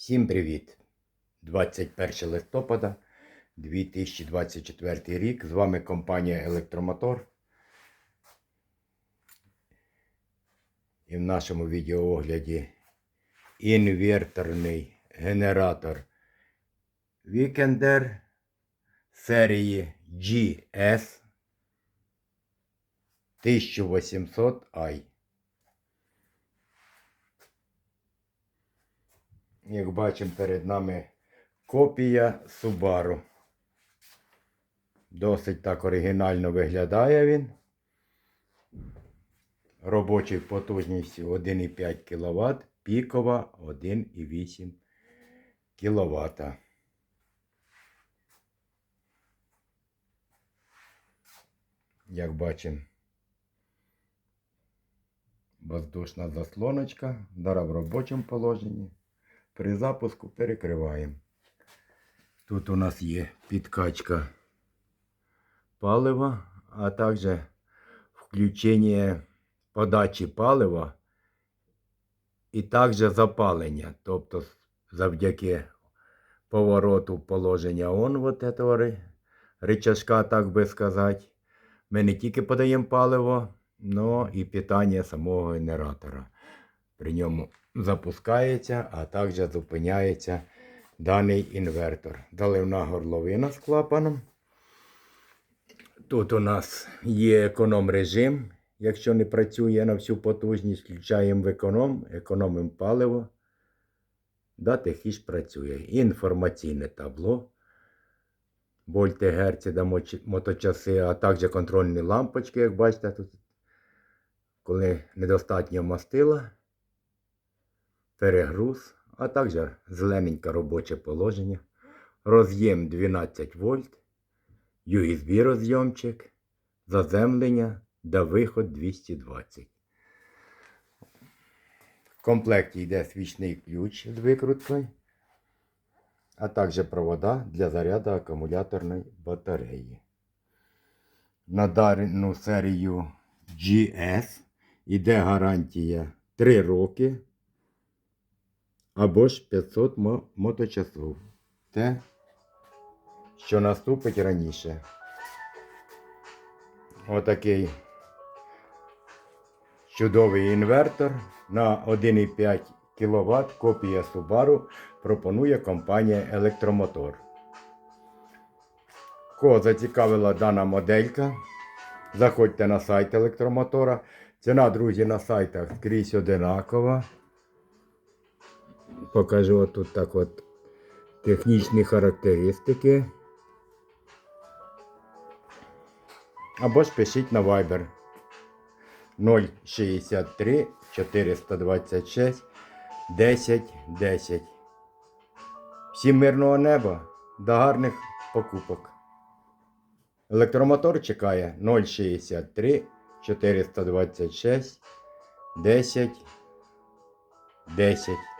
Всім привіт! 21 листопада 2024 рік. З вами компанія Електромотор. І в нашому відеоогляді інверторний генератор Weekender серії GS 1800i. Як бачимо, перед нами копія Subaru. Досить так оригінально виглядає він. Робочий потужністю 1,5 кВт, пікова 1,8 кВт. Як бачимо, воздушна заслоночка, дара в робочому положенні. При запуску перекриваємо. Тут у нас є підкачка палива, а також включення подачі палива і також запалення. Тобто завдяки повороту положення он вот этого рычажка, так би сказати, ми не тільки подаємо паливо, но і питання самого генератора. При ньому запускається, а також зупиняється даний інвертор. Заливна горловина з клапаном. Тут у нас є економ режим. Якщо не працює на всю потужність, включаємо в економ, економимо паливо. Да, тихіш працює. Інформаційне табло. Вольти, герці моточаси, а також контрольні лампочки, як бачите, тут, коли недостатньо мастила перегруз, а також зелененьке робоче положення, роз'єм 12 вольт, USB розйомчик, заземлення да виход 220. В комплекті йде свічний ключ з викруткою, а також провода для заряду акумуляторної батареї. На дану серію GS йде гарантія 3 роки або ж 500 мо- моточасов. Те, що наступить раніше. Отакий чудовий інвертор на 1,5 кВт копія Subaru пропонує компанія Електромотор. Кого зацікавила дана моделька, заходьте на сайт електромотора. Ціна, друзі, на сайтах скрізь одинакова. Покажу тут так от технічні характеристики. Або ж пишіть на Viber 063 426 10 10. Всім мирного неба до гарних покупок. Електромотор чекає 063 426 10 10.